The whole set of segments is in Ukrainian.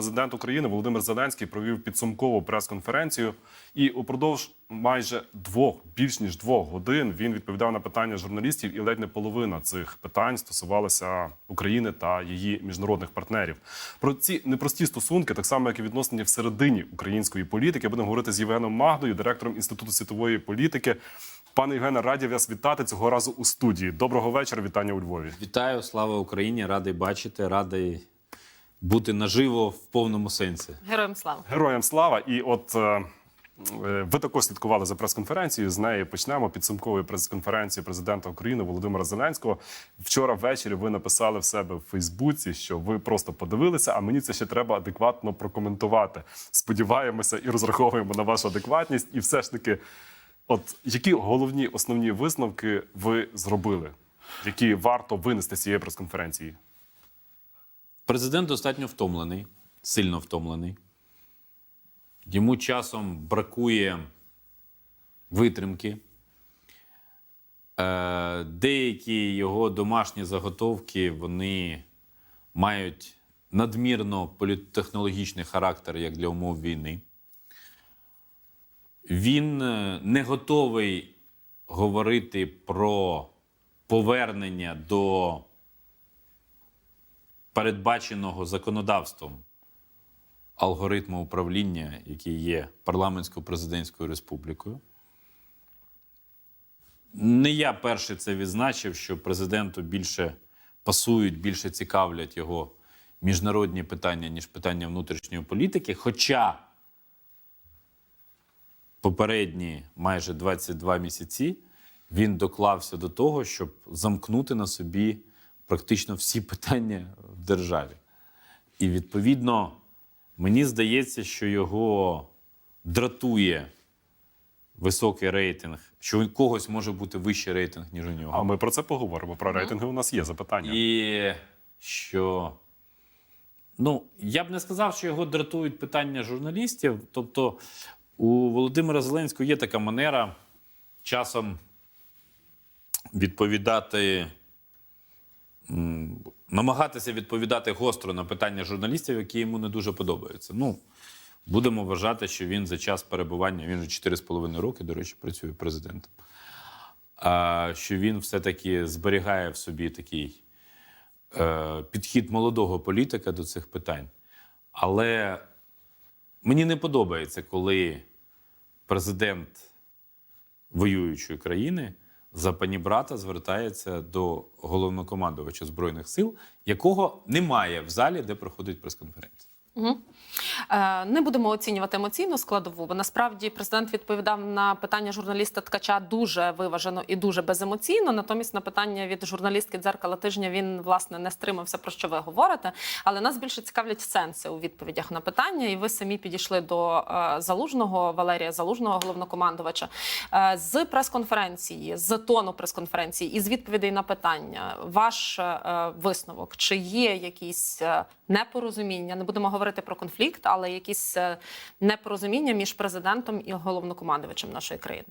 президент України Володимир Зеленський провів підсумкову прес-конференцію, і упродовж майже двох, більш ніж двох годин, він відповідав на питання журналістів, і ледь не половина цих питань стосувалася України та її міжнародних партнерів. Про ці непрості стосунки, так само як і відносини всередині української політики, будемо говорити з Євгеном Магдою, директором інституту світової політики. Пане Євгене, раді вас вітати цього разу у студії. Доброго вечора. Вітання у Львові. Вітаю, слава Україні! Радий бачити, радий бути наживо в повному сенсі. Героям слава. Героям слава! І от е, е, ви також слідкували за прес-конференцією. З неї почнемо підсумкової прес-конференції президента України Володимира Зеленського. Вчора ввечері ви написали в себе в Фейсбуці, що ви просто подивилися, а мені це ще треба адекватно прокоментувати. Сподіваємося і розраховуємо на вашу адекватність. І все ж таки, от які головні основні висновки ви зробили, які варто винести з цієї прес-конференції? Президент достатньо втомлений, сильно втомлений. Йому часом бракує витримки. Е, Деякі його домашні заготовки вони мають надмірно політтехнологічний характер як для умов війни. Він е, не готовий говорити про повернення до передбаченого законодавством алгоритму управління, який є парламентсько-президентською республікою. Не я перший це відзначив, що президенту більше пасують, більше цікавлять його міжнародні питання, ніж питання внутрішньої політики. Хоча попередні майже 22 місяці він доклався до того, щоб замкнути на собі практично всі питання в державі. І відповідно, мені здається, що його дратує високий рейтинг, що у когось може бути вищий рейтинг, ніж у нього. А ми про це поговоримо. Про рейтинги у нас є запитання. І що. Ну, я б не сказав, що його дратують питання журналістів. Тобто, у Володимира Зеленського є така манера часом відповідати, намагатися відповідати гостро на питання журналістів, які йому не дуже подобаються. Ну, будемо вважати, що він за час перебування, він вже 4,5 роки, до речі, працює президентом. Що він все-таки зберігає в собі такий е, підхід молодого політика до цих питань. Але мені не подобається, коли президент воюючої країни за панібрата звертається до головнокомандувача Збройних сил, якого немає в залі, де проходить прес-конференція. Угу. Не будемо оцінювати емоційну складову, бо насправді президент відповідав на питання журналіста Ткача дуже виважено і дуже беземоційно. Натомість на питання від журналістки дзеркала тижня він власне не стримався про що ви говорите. Але нас більше цікавлять сенси у відповідях на питання, і ви самі підійшли до е, залужного Валерія Залужного, головнокомандувача. Е, з прес-конференції, з тону прес-конференції і з відповідей на питання. Ваш висновок, чи є якісь непорозуміння? Не будемо говорити про конфлікт, але якісь е, непорозуміння між президентом і головнокомандувачем нашої країни.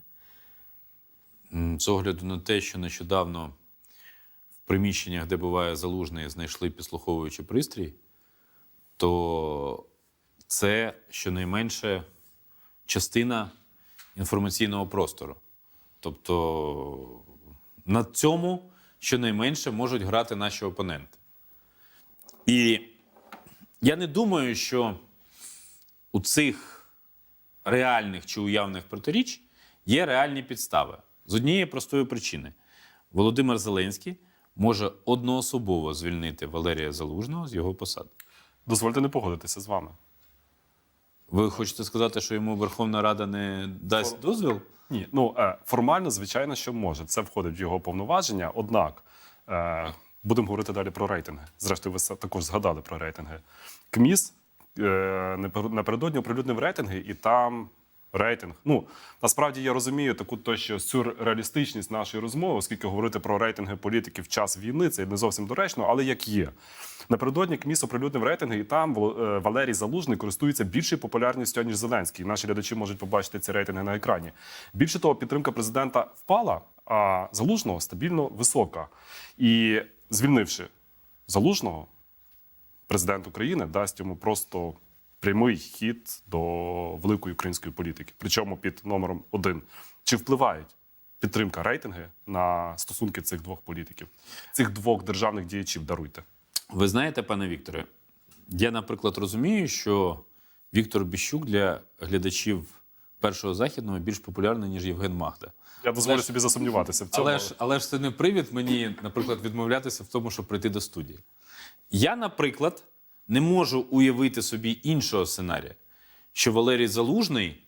З огляду на те, що нещодавно в приміщеннях, де буває залужний, знайшли підслуховуючий пристрій, то це щонайменше частина інформаційного простору. Тобто на цьому щонайменше можуть грати наші опоненти. І я не думаю, що у цих реальних чи уявних протиріч є реальні підстави. З однієї простої причини: Володимир Зеленський може одноособово звільнити Валерія Залужного з його посади. Дозвольте не погодитися з вами. Ви хочете сказати, що йому Верховна Рада не дасть дозвіл? Ні, ну е, формально, звичайно, що може. Це входить в його повноваження. Однак е, будемо говорити далі про рейтинги. Зрештою, ви також згадали про рейтинги. КМІС е, напер- напередодні оприлюднив рейтинги, і там рейтинг. Ну насправді я розумію таку то, що сюрреалістичність нашої розмови, оскільки говорити про рейтинги політиків в час війни це не зовсім доречно, але як є. Напередодні КМІС оприлюднив рейтинги, і там е, Валерій Залужний користується більшою популярністю, ніж Зеленський. Наші глядачі можуть побачити ці рейтинги на екрані. Більше того, підтримка президента впала, а залужного стабільно висока. І звільнивши залужного, президент України дасть йому просто прямий хід до великої української політики. Причому під номером один. Чи впливають підтримка рейтинги на стосунки цих двох політиків, цих двох державних діячів? Даруйте. Ви знаєте, пане Вікторе, я, наприклад, розумію, що Віктор Біщук для глядачів першого західного більш популярний, ніж Євген Магда. Я дозволю Але собі засумніватися в цьому. Але ж, але ж це не привід мені, наприклад, відмовлятися в тому, щоб прийти до студії. Я, наприклад, не можу уявити собі іншого сценарія, що Валерій Залужний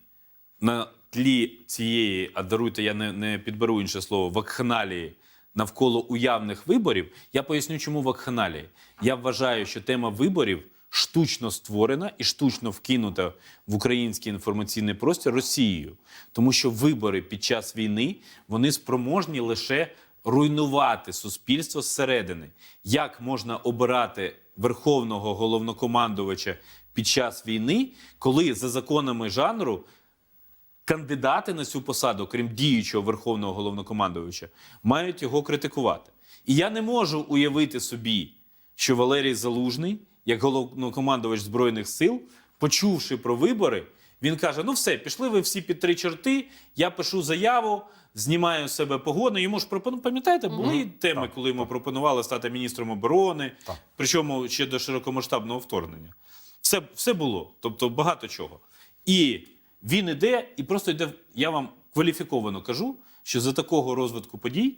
на тлі цієї, а даруйте, я не, не підберу інше слово, вакханалії навколо уявних виборів. Я поясню, чому вакханалії. Я вважаю, що тема виборів штучно створена і штучно вкинута в український інформаційний простір Росією, тому що вибори під час війни вони спроможні лише руйнувати суспільство зсередини. Як можна обирати верховного головнокомандувача під час війни, коли за законами жанру кандидати на цю посаду, крім діючого верховного головнокомандувача, мають його критикувати. І я не можу уявити собі, що Валерій Залужний, як головнокомандувач збройних сил, почувши про вибори, він каже: Ну, все, пішли ви всі під три чорти. Я пишу заяву, знімаю з себе погону. Йому ж пропону... пам'ятаєте, були теми, коли йому пропонували стати міністром оборони, Так. причому ще до широкомасштабного вторгнення. Все, все було, тобто багато чого. І він іде, і просто йде. Я вам кваліфіковано кажу, що за такого розвитку подій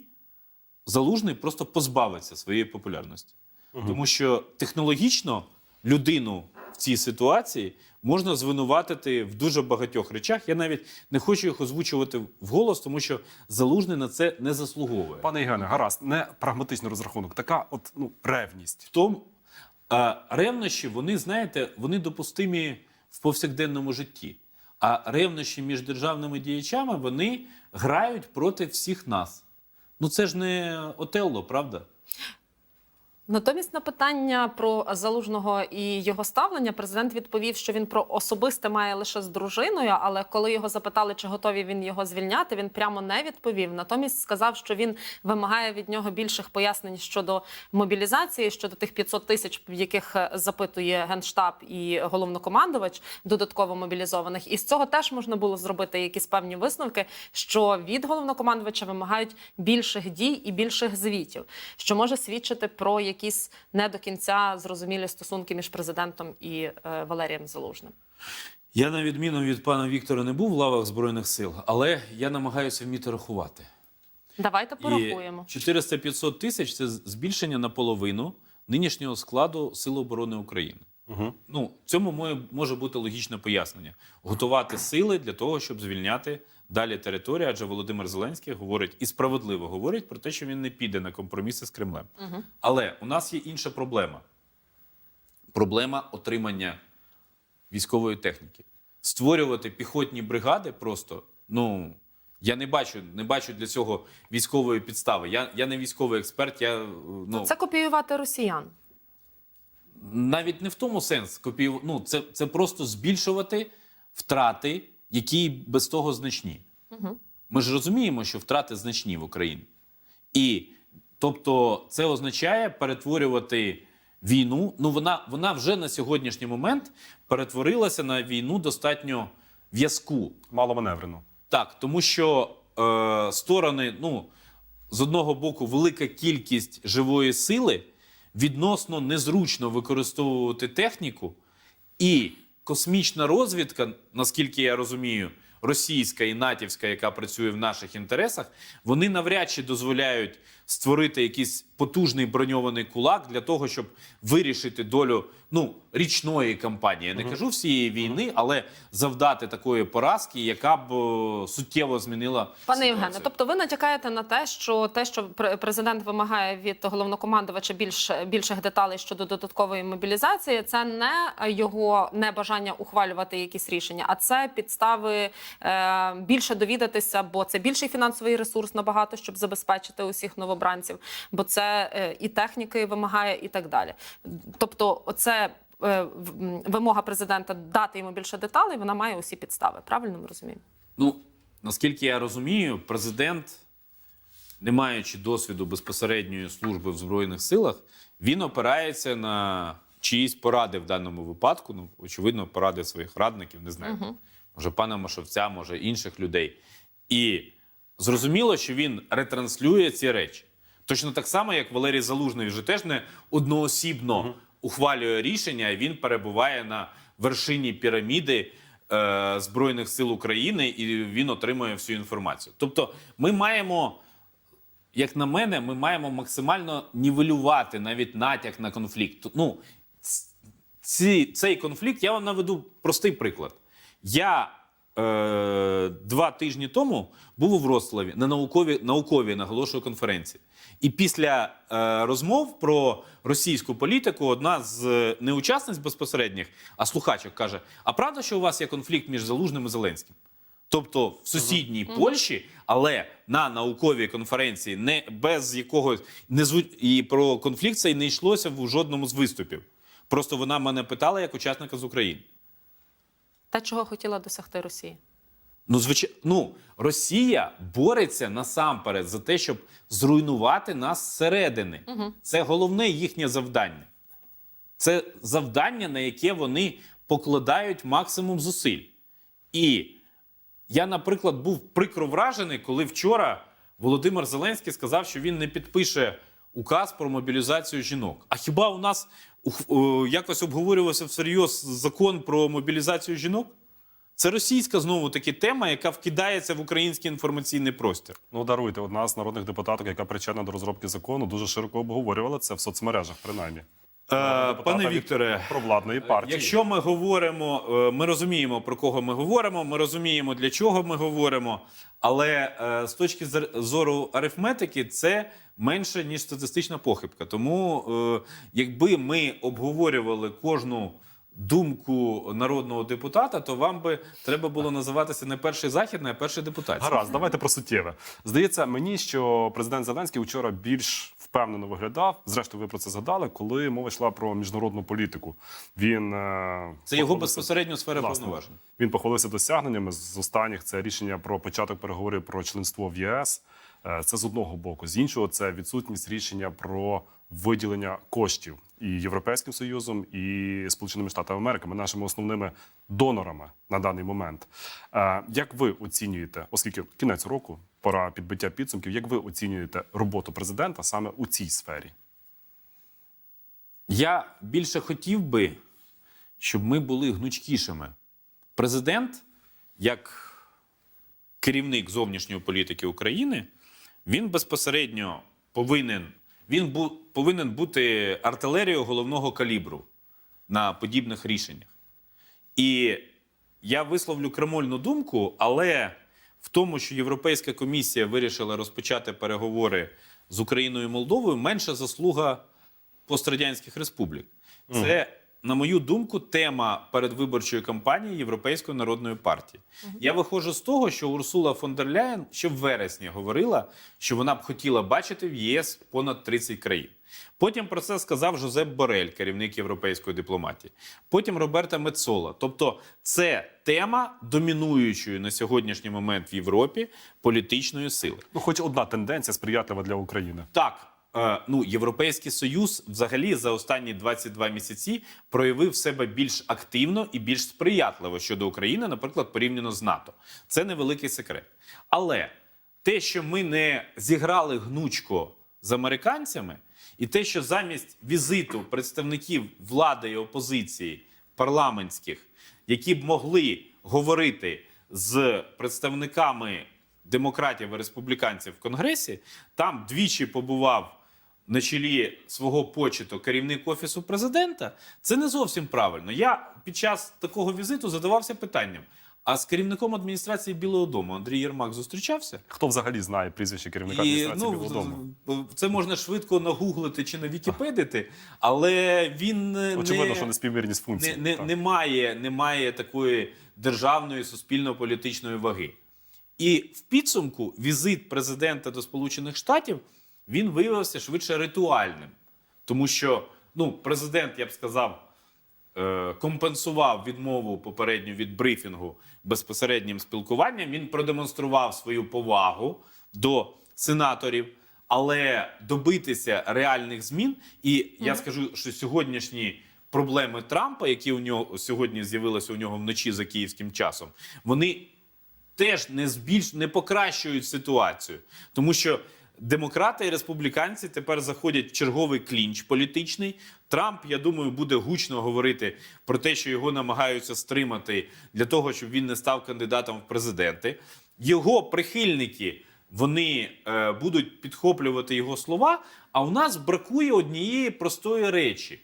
залужний просто позбавиться своєї популярності. Тому що технологічно людину в цій ситуації можна звинуватити в дуже багатьох речах. Я навіть не хочу їх озвучувати вголос, тому що залужний на це не заслуговує. Пане Євгене, гаразд, не прагматичний розрахунок, така от ну ревність. в тому а, ревнощі, вони, знаєте, вони допустимі в повсякденному житті. А ревнощі між державними діячами вони грають проти всіх нас. Ну це ж не Отелло, правда? Натомість на питання про залужного і його ставлення президент відповів, що він про особисте має лише з дружиною. Але коли його запитали, чи готові він його звільняти, він прямо не відповів. Натомість сказав, що він вимагає від нього більших пояснень щодо мобілізації, щодо тих 500 тисяч, яких е, запитує генштаб і головнокомандувач додатково мобілізованих. І з цього теж можна було зробити якісь певні висновки, що від головнокомандувача вимагають більших дій і більших звітів, що може свідчити про якісь не до кінця зрозумілі стосунки між президентом і е, Валерієм Залужним. Я, на відміну від пана Віктора, не був в лавах Збройних сил, але я намагаюся вміти рахувати. Давайте порахуємо. 400-500 тисяч це збільшення наполовину нинішнього складу Сил оборони України. Угу. Ну, цьому може бути логічне пояснення: готувати сили для того, щоб звільняти далі територію. Адже Володимир Зеленський говорить і справедливо говорить про те, що він не піде на компроміси з Кремлем. Угу. Але у нас є інша проблема: проблема отримання військової техніки. Створювати піхотні бригади просто ну. Я не бачу, не бачу для цього військової підстави. Я, я не військовий експерт. Я ну Це копіювати росіян. навіть не в тому сенс копію. Ну це, це просто збільшувати втрати, які без того значні. Угу. Ми ж розуміємо, що втрати значні в Україні. І тобто, це означає перетворювати війну. Ну, вона, вона вже на сьогоднішній момент перетворилася на війну достатньо в'язку. Мало маневрено. Так, тому що е, сторони, ну, з одного боку, велика кількість живої сили, відносно незручно використовувати техніку, і космічна розвідка, наскільки я розумію, російська і натівська, яка працює в наших інтересах, вони навряд чи дозволяють створити якийсь потужний броньований кулак для того, щоб вирішити долю ну, річної кампанії. Я не кажу всієї війни, але завдати такої поразки, яка б суттєво змінила Пане. Євгене, тобто ви натякаєте на те, що те, що пр- президент вимагає від головнокомандувача більш, більших деталей щодо додаткової мобілізації, це не його небажання ухвалювати якісь рішення, а це підстави е, більше довідатися, бо це більший фінансовий ресурс набагато, щоб забезпечити усіх новобранців, бо це е, і техніки вимагає, і так далі. Тобто, оце. е, Вимога президента дати йому більше деталей, вона має усі підстави. Правильно ми розуміємо? Ну, наскільки я розумію, президент, не маючи досвіду безпосередньої служби в Збройних силах, він опирається на чиїсь поради в даному випадку. Ну, очевидно, поради своїх радників, не знаю. Може, пана Машовця, може інших людей. І зрозуміло, що він ретранслює ці речі. Точно так само, як Валерій Залужний вже теж не одноосібно ухвалює рішення, і він перебуває на вершині піраміди е, Збройних сил України і він отримує всю інформацію. Тобто, ми маємо як на мене, ми маємо максимально нівелювати навіть натяк на конфлікт. Ну, ці, цей конфлікт, я вам наведу простий приклад. Я е, два тижні тому був у Вроцлаві на науковій, науковій наголошую конференції. І після е, розмов про російську політику одна з е, не учасниць безпосередніх, а слухачок каже: А правда, що у вас є конфлікт між Залужним і Зеленським? Тобто в сусідній Польщі, але на науковій конференції, не без якогось не зву... і про конфлікт цей не йшлося в жодному з виступів. Просто вона мене питала як учасника з України. Те, чого хотіла досягти Росія. Ну, звичайно, ну, Росія бореться насамперед за те, щоб зруйнувати нас зсередини. Це головне їхнє завдання. Це завдання, на яке вони покладають максимум зусиль. І я, наприклад, був прикро вражений, коли вчора Володимир Зеленський сказав, що він не підпише указ про мобілізацію жінок. А хіба у нас якось обговорювався всерйоз закон про мобілізацію жінок? Це російська знову таки тема, яка вкидається в український інформаційний простір. Ну, даруйте, одна з народних депутаток, яка причетна до розробки закону, дуже широко обговорювала це в соцмережах, принаймні. Депутата пане від Вікторе, провладної партії. Якщо ми говоримо, е, ми розуміємо про кого ми говоримо, ми розуміємо для чого ми говоримо. Але е, з точки зор- зору арифметики, це менше ніж статистична похибка. Тому, е, якби ми обговорювали кожну думку народного депутата, то вам би треба було називатися не перший західний, а перший депутатський. Гаразд, давайте про суттєве. Здається мені, що президент Зеленський вчора більш впевнено виглядав. Зрештою, ви про це згадали, коли мова йшла про міжнародну політику. Він е, Це його безпосередньо сфера повноважень. Він похвалився досягненнями. З останніх це рішення про початок переговорів про членство в ЄС. Е, Це з одного боку. З іншого, це відсутність рішення про виділення коштів і Європейським Союзом, і Сполученими Штатами Америки, ми нашими основними донорами на даний момент. Е, Як ви оцінюєте, оскільки кінець року, пора підбиття підсумків, як ви оцінюєте роботу президента саме у цій сфері? Я більше хотів би, щоб ми були гнучкішими. Президент, як керівник зовнішньої політики України, він безпосередньо повинен, він бу, повинен бути артилерією головного калібру на подібних рішеннях. І я висловлю кремольну думку, але в тому, що Європейська комісія вирішила розпочати переговори з Україною і Молдовою, менша заслуга пострадянських республік. Це, на мою думку, тема передвиборчої кампанії Європейської народної партії. Я виходжу з того, що Урсула фон дер Ляєн ще в вересні говорила, що вона б хотіла бачити в ЄС понад 30 країн. Потім про це сказав Жозеп Борель, керівник європейської дипломатії. Потім Роберта Мецола. Тобто, це тема домінуючої на сьогоднішній момент в Європі політичної сили. Ну, хоч одна тенденція сприятлива для України. Так, ну Європейський Союз взагалі за останні 22 місяці проявив себе більш активно і більш сприятливо щодо України, наприклад, порівняно з НАТО. Це невеликий секрет. Але те, що ми не зіграли гнучко з американцями, і те, що замість візиту представників влади і опозиції парламентських, які б могли говорити з представниками демократів і республіканців в Конгресі, там двічі побував на чолі свого почету керівник офісу президента. Це не зовсім правильно. Я під час такого візиту задавався питанням: а з керівником адміністрації Білого Дому Андрій Єрмак зустрічався? Хто взагалі знає прізвище керівника І, адміністрації ну, Білого Дому? Це можна швидко нагуглити чи на Вікіпедити, але він Очевидно, не... що неспівмірність функцій. Не, не, Так. немає, немає такої державної суспільно-політичної ваги. І в підсумку візит президента до Сполучених Штатів він виявився швидше ритуальним, тому що ну, президент, я б сказав, е, компенсував відмову попередню від брифінгу безпосереднім спілкуванням. Він продемонстрував свою повагу до сенаторів, але добитися реальних змін. І я скажу, що сьогоднішні проблеми Трампа, які у нього сьогодні з'явилися у нього вночі за київським часом, вони теж не збільш не покращують ситуацію, тому що демократи і республіканці тепер заходять в черговий клінч політичний. Трамп, я думаю, буде гучно говорити про те, що його намагаються стримати для того, щоб він не став кандидатом в президенти. Його прихильники вони е, будуть підхоплювати його слова. А у нас бракує однієї простої речі.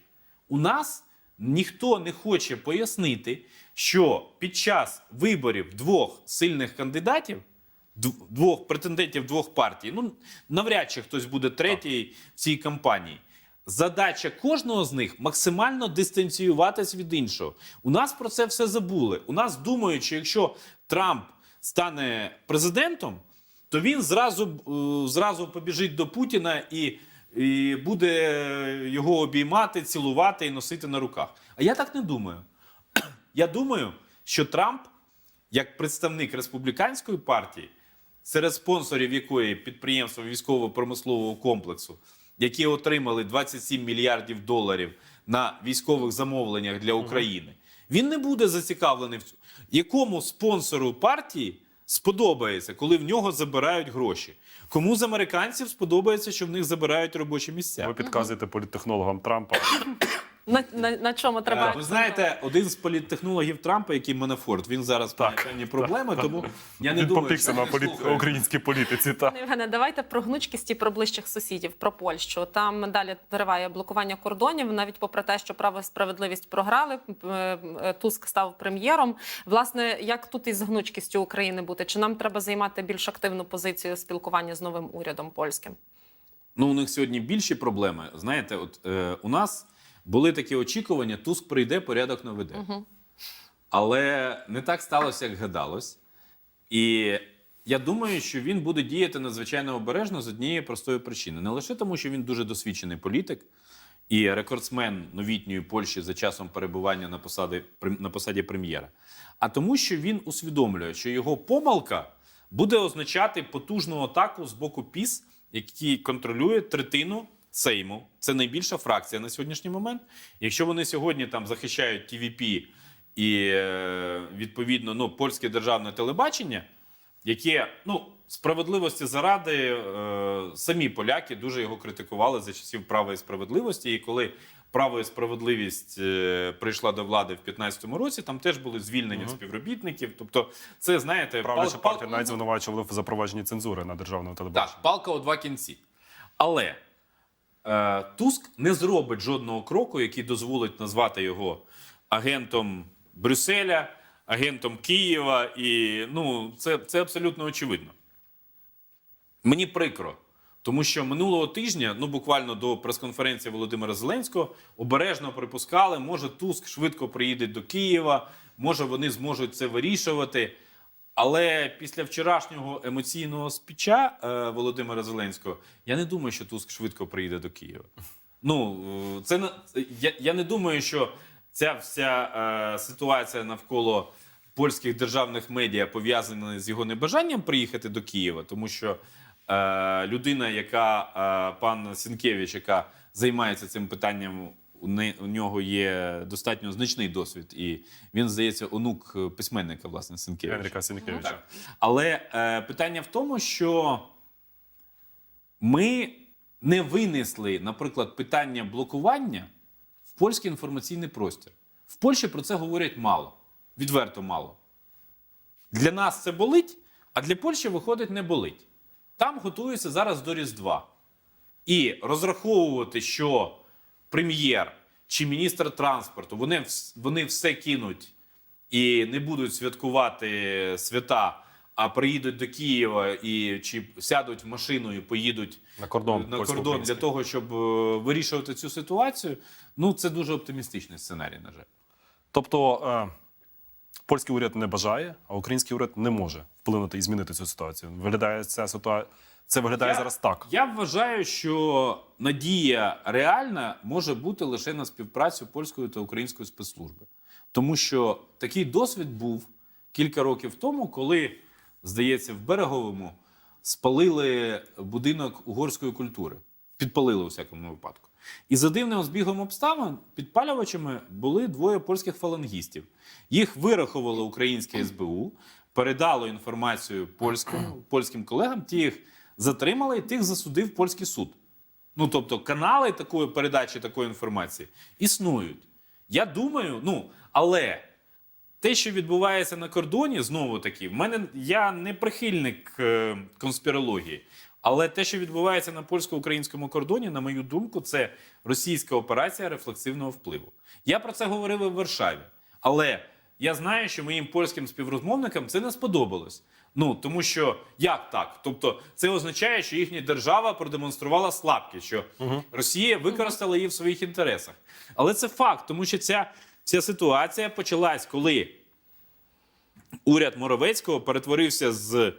У нас ніхто не хоче пояснити, що під час виборів двох сильних кандидатів, двох претендентів двох партій, ну навряд чи хтось буде третій в цій кампанії. Задача кожного з них максимально дистанціюватись від іншого. У нас про це все забули. У нас думають, що якщо Трамп стане президентом, то він зразу, е, зразу побіжить до Путіна і, і буде його обіймати, цілувати і носити на руках. А я так не думаю. Я думаю, що Трамп, як представник республіканської партії, серед спонсорів якої підприємства військово-промислового комплексу, які отримали 27 мільярдів доларів на військових замовленнях для України, він не буде зацікавлений в цьому. Якому спонсору партії сподобається, коли в нього забирають гроші? Кому з американців сподобається, що в них забирають робочі місця? Ви підказуєте політтехнологам Трампа. На, на, на чому треба Е, Ви знаєте, один з політтехнологів Трампа, який Манафорт, він зараз має певні проблеми, тому я не Він думаю, попікся що на він політ... слухає. українській політиці. Та. Пане Євгене, давайте про гнучкість і про ближчих сусідів, про Польщу. Там далі триває блокування кордонів, навіть попри те, що право і справедливість програли. е, е, Туск став прем'єром. Власне, як тут із гнучкістю України бути? Чи нам треба займати більш активну позицію спілкування з новим урядом польським? Ну, у них сьогодні більші проблеми. Знаєте, от е, у нас були такі очікування: Туск прийде, порядок наведе. Угу. Але не так сталося, як гадалось. І я думаю, що він буде діяти надзвичайно обережно з однієї простої причини. Не лише тому, що він дуже досвідчений політик і рекордсмен новітньої Польщі за часом перебування на посаді, на посаді прем'єра, а тому, що він усвідомлює, що його помилка буде означати потужну атаку з боку ПІС, який контролює третину Сейму. Це найбільша фракція на сьогоднішній момент. Якщо вони сьогодні там захищають ТВП і е, відповідно ну, польське державне телебачення, яке ну справедливості заради е, самі поляки дуже його критикували за часів права і справедливості. І коли право і справедливість е, прийшла до влади в 2015 році, там теж були звільнення співробітників. Тобто, це знаєте, Правляча пал- партія навіть звинувачувала в запровадженні цензури на державному телебаченні. так, палка у два кінці. Але Туск не зробить жодного кроку, який дозволить назвати його агентом Брюсселя, агентом Києва. І ну, це, це абсолютно очевидно. Мені прикро, тому що минулого тижня, ну буквально до прес-конференції Володимира Зеленського, обережно припускали, може Туск швидко приїде до Києва, може вони зможуть це вирішувати. Але після вчорашнього емоційного спіча е, Володимира Зеленського я не думаю, що Туск швидко приїде до Києва. Ну е, це я, я не думаю, що ця вся е, ситуація навколо польських державних медіа пов'язана з його небажанням приїхати до Києва, тому що е, людина, яка е, пан Сінкевич, яка займається цим питанням, у, нього є достатньо значний досвід, і він здається онук е, письменника, власне, Сінкевича. Генріка Сінкевича. Так. Але е, питання в тому, що ми не винесли, наприклад, питання блокування в польський інформаційний простір. В Польщі про це говорять мало, відверто мало. Для нас це болить, а для Польщі, виходить, не болить. Там готуються зараз до Різдва. І розраховувати, що прем'єр чи міністр транспорту вони, вони все кинуть і не будуть святкувати свята, а приїдуть до Києва і чи сядуть в машину і поїдуть На кордон на кордон для того, щоб е, вирішувати цю ситуацію. Ну це дуже оптимістичний сценарій, на жаль. Тобто е, польський уряд не бажає, а український уряд не може вплинути і змінити цю ситуацію. Виглядає ця ситуація. Це виглядає Я- зараз так. Я вважаю, що надія реальна може бути лише на співпрацю польської та української спецслужби. Тому що такий досвід був кілька років тому, коли, здається, в береговому спалили будинок угорської культури. Підпалили у всякому випадку. І за дивним збігом обставин підпалювачами були двоє польських фалангістів. Їх вирахувало українське СБУ, передало інформацію польському, польським колегам, ті їх затримали і тих засудив польський суд. Ну, тобто, канали такої передачі такої інформації існують. Я думаю, ну, але те, що відбувається на кордоні, знову таки, в мене я не прихильник е, конспірології. Але те, що відбувається на польсько-українському кордоні, на мою думку, це російська операція рефлексивного впливу. Я про це говорив в Варшаві. Але я знаю, що моїм польським співрозмовникам це не сподобалось. Ну тому що як так? Тобто, це означає, що їхня держава продемонструвала слабкість, що Росія використала її в своїх інтересах. Але це факт, тому що ця, ця ситуація почалась, коли уряд Моровецького перетворився з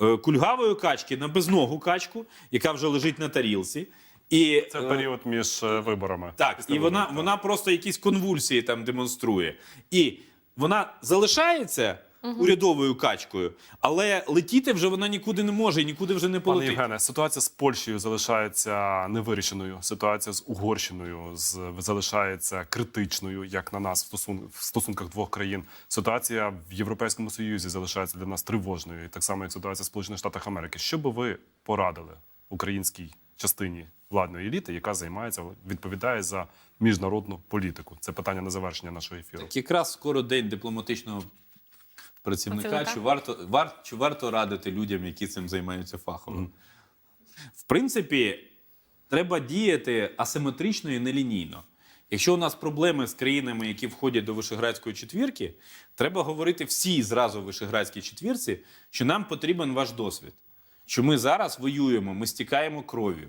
е, кульгавої качки на безногу качку, яка вже лежить на тарілці. І, Це е, період між е, виборами. так, Після і вона, так. вона просто якісь конвульсії там демонструє. І вона залишається урядовою качкою, але летіти вже вона нікуди не може і нікуди вже не Пане. Євгене, ситуація з Польщею залишається невирішеною. Ситуація з Угорщиною з, залишається критичною, як на нас в, стосун, в стосунках двох країн. Ситуація в Європейському Союзі залишається для нас тривожною, і так само як ситуація в Сполучених Штатах Америки. Що би ви порадили українській частині владної еліти, яка займається відповідає за міжнародну політику? Це питання на завершення нашого ефіру. Так якраз скоро день дипломатичного працівника. Працівника. Чи варто, вар, чи варто радити людям, які цим займаються фахово? В принципі, треба діяти асиметрично і нелінійно. Якщо у нас проблеми з країнами, які входять до Вишеградської четвірки, треба говорити всі зразу в Вишеградській четвірці, що нам потрібен ваш досвід. Що ми зараз воюємо, ми стікаємо кров'ю.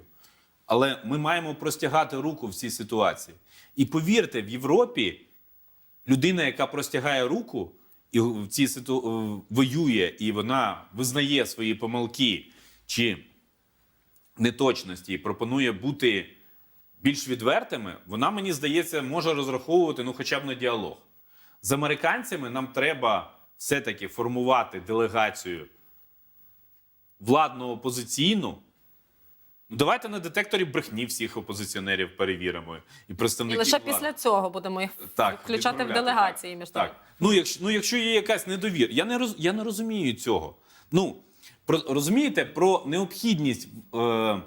Але ми маємо простягати руку в цій ситуації. І повірте, в Європі людина, яка простягає руку і в цій ситу... воює, і вона визнає свої помилки чи неточності і пропонує бути більш відвертими, вона, мені здається, може розраховувати ну, хоча б на діалог. З американцями нам треба все-таки формувати делегацію владну опозиційну. Ну, давайте на детекторі брехні всіх опозиціонерів перевіримо і І представників лише влади. після цього будемо їх Так, включати в делегації так, між Так. Ну, якщо, ну, якщо є якась недовіра, я не, роз, я не розумію цього. Ну, про, розумієте, про необхідність е,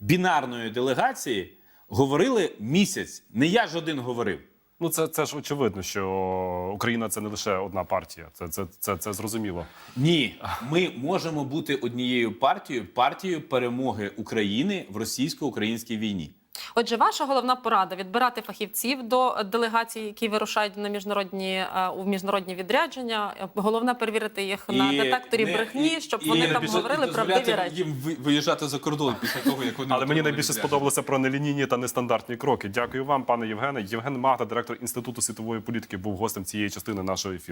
бінарної делегації говорили місяць. Не я ж один говорив. Ну це, це ж очевидно, що Україна це не лише одна партія. Це, це, це, це зрозуміло. Ні, ми можемо бути однією партією, партією перемоги України в російсько-українській війні. Отже, ваша головна порада відбирати фахівців до делегацій, які вирушають на міжнародні е, у міжнародні відрядження. Е, Головне перевірити їх на детекторі не- брехні, і- щоб і вони не там біжа- говорили і правдиві речі. їм ви- виїжджати за кордон після того, як вони Але мені найбільше сподобалося про нелінійні та нестандартні кроки. Дякую вам, пане Євгене. Євген Магда, директор інституту світової політики, був гостем цієї частини нашого ефіру.